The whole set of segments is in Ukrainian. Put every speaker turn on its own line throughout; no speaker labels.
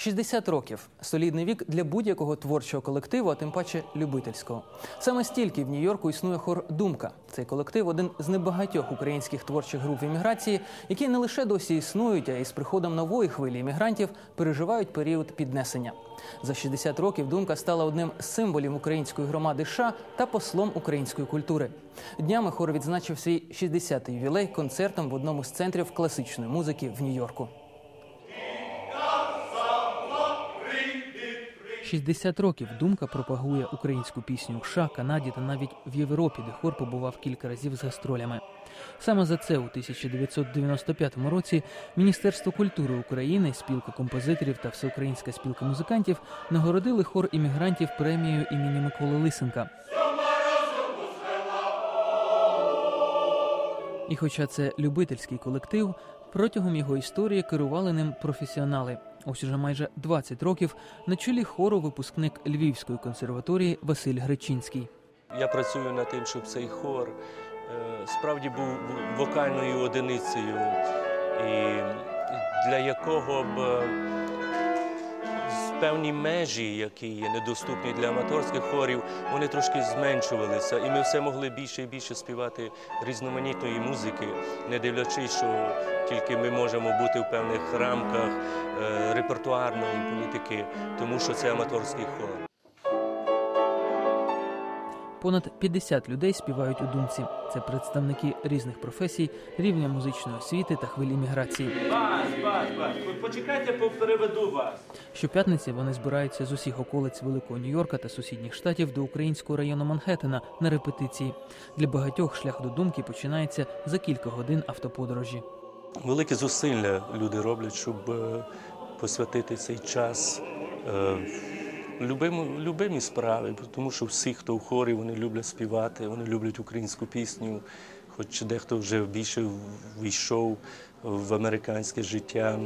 60 років солідний вік для будь-якого творчого колективу, а тим паче любительського. Саме стільки в Нью-Йорку існує хор Думка. Цей колектив один з небагатьох українських творчих груп в імміграції, які не лише досі існують, а й з приходом нової хвилі іммігрантів переживають період піднесення. За 60 років думка стала одним з символів української громади США та послом української культури. Днями хор відзначив свій 60-й ювілей концертом в одному з центрів класичної музики в Нью-Йорку. 60 років думка пропагує українську пісню в США, Канаді та навіть в Європі, де хор побував кілька разів з гастролями. Саме за це у 1995 році Міністерство культури України, спілка композиторів та Всеукраїнська спілка музикантів нагородили хор іммігрантів премією імені Миколи Лисенка. І хоча це любительський колектив, протягом його історії керували ним професіонали. Ось уже майже 20 років на чолі хору випускник Львівської консерваторії Василь Гречинський.
Я працюю над тим, щоб цей хор е, справді був вокальною одиницею, і для якого б певні межі, які є недоступні для аматорських хорів, вони трошки зменшувалися, і ми все могли більше і більше співати різноманітної музики, не дивлячись, що тільки ми можемо бути в певних рамках е, репертуарної політики, тому що це аматорський хор.
Понад 50 людей співають у думці. Це представники різних професій, рівня музичної освіти та хвилі міграції.
Бас, бас, бас. Почекайте, переведу вас.
Щоп'ятниці вони збираються з усіх околиць Великого Нью-Йорка та сусідніх штатів до українського району Манхеттена на репетиції. Для багатьох шлях до думки починається за кілька годин автоподорожі.
Великі зусилля люди роблять, щоб е, посвятити цей час любиму, любимі справи, тому що всі, хто в хорі, вони люблять співати, вони люблять українську пісню, хоч дехто вже більше війшов в американське життя.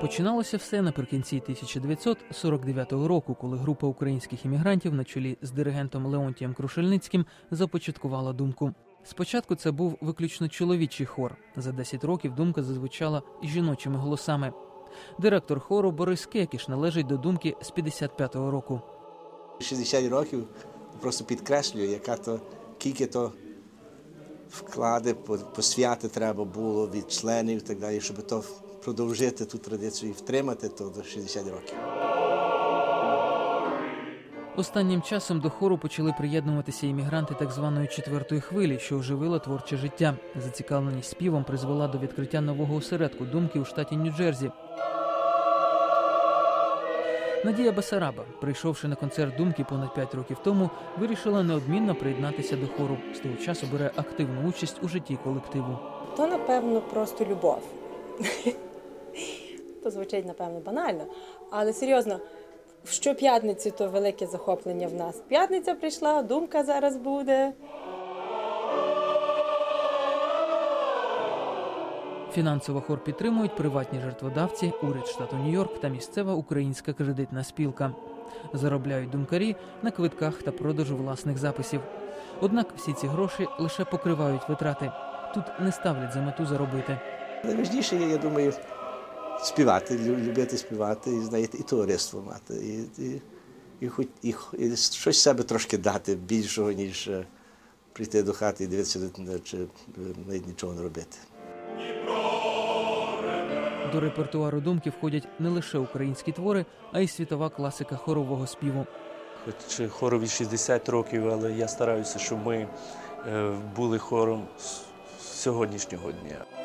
Починалося все наприкінці 1949 року, коли група українських іммігрантів на чолі з диригентом Леонтієм Крушельницьким започаткувала думку. Спочатку це був виключно чоловічий хор. За 10 років думка зазвучала жіночими голосами. Директор хору Борис Кекіш належить до думки з 55-го року.
60 років просто підкреслюю, яка то кілька то вклади, посвяти треба було від членів і так далі, щоб то продовжити ту традицію і втримати то до 60 років.
Останнім часом до хору почали приєднуватися іммігранти так званої четвертої хвилі, що оживила творче життя. Зацікавленість співом призвела до відкриття нового осередку думки у штаті Нью-Джерсі. Надія Басараба, прийшовши на концерт думки понад 5 років тому, вирішила неодмінно приєднатися до хору. З того часу бере активну участь у житті колективу.
То, напевно, просто любов. То звучить, напевно, банально. Але серйозно, щоп'ятниці то велике захоплення в нас. П'ятниця прийшла, думка зараз буде.
Фінансово хор підтримують приватні жертводавці, уряд штату Нью-Йорк та місцева українська кредитна спілка. Заробляють думкарі на квитках та продажу власних записів. Однак всі ці гроші лише покривають витрати. Тут не ставлять за мету заробити.
Найважніше я думаю, співати, любити співати і знаєте, і товариство мати, і, і, і хоч і, і щось себе трошки дати більшого, ніж е, прийти до хати і дивитися, чи навіть нічого не робити.
До репертуару думки входять не лише українські твори, а й світова класика хорового співу.
Хоч хорові 60 років, але я стараюся, щоб ми е, були хором з сьогоднішнього дня.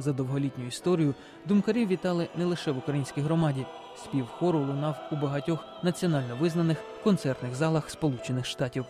За довголітню історію думкарів вітали не лише в українській громаді. Спів хору лунав у багатьох національно визнаних концертних залах Сполучених Штатів.